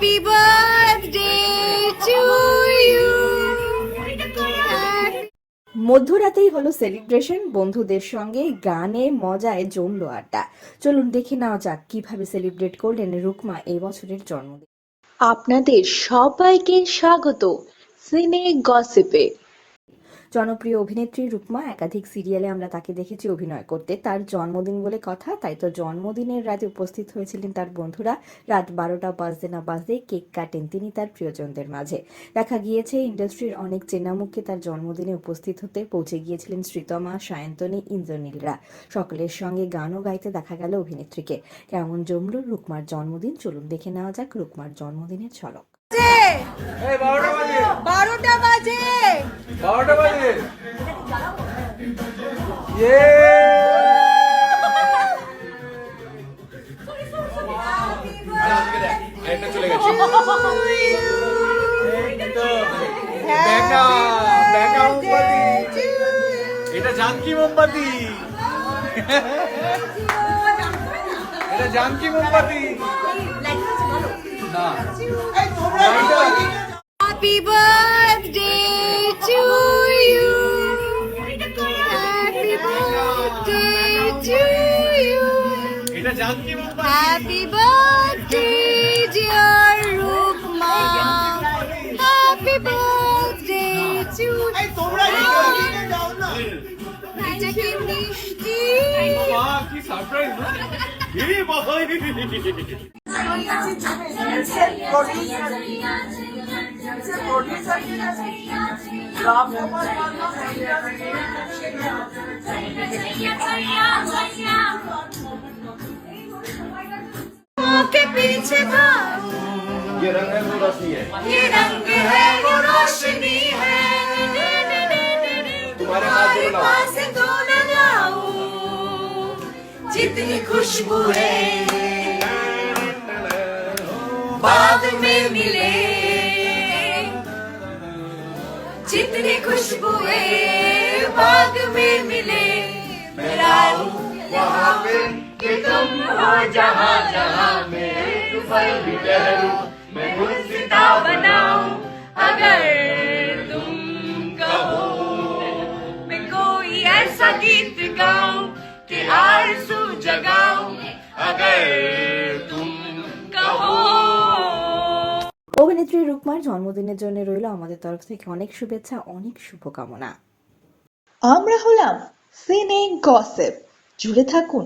Happy birthday to you. মধ্যরাতেই হলো celebration বন্ধুদের সঙ্গে গানে মজায় জমলো আড্ডা। চলুন দেখে নেওয়া যাক কীভাবে সেলিব্রেট করলেন রুকমা এবছরের বছরের জন্মদিন। আপনাদের সবাইকে স্বাগত। সিনে গসিপে। জনপ্রিয় অভিনেত্রী রুকমা, একাধিক সিরিয়ালে আমরা তাকে দেখেছি অভিনয় করতে। তার জন্মদিন বলে কথা, তাই তো জন্মদিনের রাতে উপস্থিত হয়েছিলেন তার বন্ধুরা। রাত বারোটা বাজতে না বাজতে কেক কাটেন তিনি তার প্রিয়জনদের মাঝে। দেখা গিয়েছে, ইন্ডাস্ট্রির অনেক চেনা মুখে তার জন্মদিনে উপস্থিত হতে পৌঁছে গিয়েছিলেন শ্রীতমা, সায়ন্তনী, ইন্দ্রনীলরা। সকলের সঙ্গে গানও গাইতে দেখা গেল অভিনেত্রীকে। কেমন জমল রুকমার জন্মদিন? চলুন দেখে নেওয়া যাক রুকমার জন্মদিনের বাজে বারোটা বাজে! বারোটা বাজে। ইয়ে। একটা চলে গেছে। ব্যাকা ব্যাকা মোমবাতি। এটা জানকি মোমবাতি। এটা জানকি মোমবাতি না। Happy birthday! Happy birthday, dear Rukma. Happy birthday to you. এটা কি মিষ্টি বাহ কি সারপ্রাইজ এই বাবা के पीछे भाग ये रंग है वो रोशनी है ये रंग है वो रोशनी है तुम्हारे पास जो लाओ। पास तो न लाऊं जितनी खुशबू है बाग में मिले जितनी खुशबू है बाग में मिले मैं लाऊं वहाँ पे कि तुम हो जहाँ जहाँ मैं पर भी ठहरूं मैं गुलसिता बनाऊं अगर तुम कहो मैं कोई ऐसा गीत गाऊं कि आरज़ू जगाऊं अगर तुम कहो অভিনেত্রী রুকমার জন্মদিনের জন্য রইল আমাদের তরফ থেকে অনেক শুভেচ্ছা অনেক শুভকামনা আমরা হলাম সিনে গসিপ জুড়ে থাকুন